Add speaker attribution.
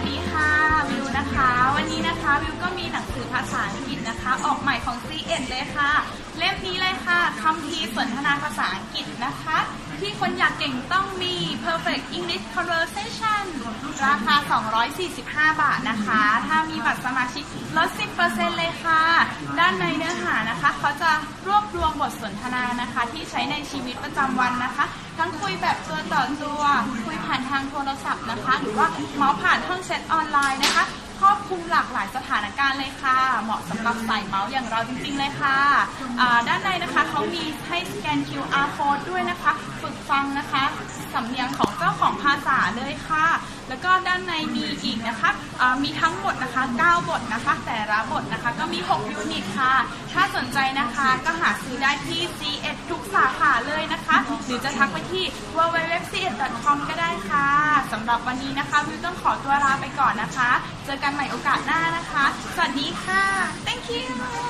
Speaker 1: สดีค่ะวิวนะคะ วันนี้นะคะวิวก็มีหนังสือภาษาอังกฤษนะคะ ออกใหม่ของ c ีเอ็ดเลยค่ะ เล่มนี้เลยค่ะคำพีสนทนาภาษาอังกฤษนะคะ ที่คนอยากเก่งต้องมี perfect English conversation ราคา 245 บาทนะคะ ถ้ามีบัตรสมาชิกลด 10%เลย ด้านในเนื้อหานะคะ เขาจะรวบรวมบทสนทนานะคะ ที่ใช้ในชีวิตประจำวันนะคะ ทั้งคุยแบบตัวต่อตัวคุยผ่านทางโทรศัพท์นะคะ หรือว่าเมาส์ผ่านห้องแชทออนไลน์นะคะครอบคลุมหลากหลายสถานการณ์เลยค่ะ เหมาะสำหรับสายเมาส์อย่างเราจริงๆเลยค่ะอ่าด้านในนะคะเขามีให้สแกน QR code ด้วยนะคะ ฝึกฟังนะคะสำเนียงของเจ้าของภาษาเลยค่ะ แล้วก็ด้านในมีอีกนะคะมีทั้งหมดนะคะ 9 บทนะคะ แต่ละบทนะคะก็มี 6 ยูนิตค่ะ ถ้าสนใจนะคะก็หาซื้อได้ที่ C1 ทุกสาขาเลยนะคะ หรือจะทักไปที่ www.c1.com ก็ได้ค่ะ สำหรับวันนี้นะคะวิวต้องขอตัวลาไปก่อนนะคะ เจอกันใหม่โอกาสหน้านะคะ สวัสดีค่ะ cute.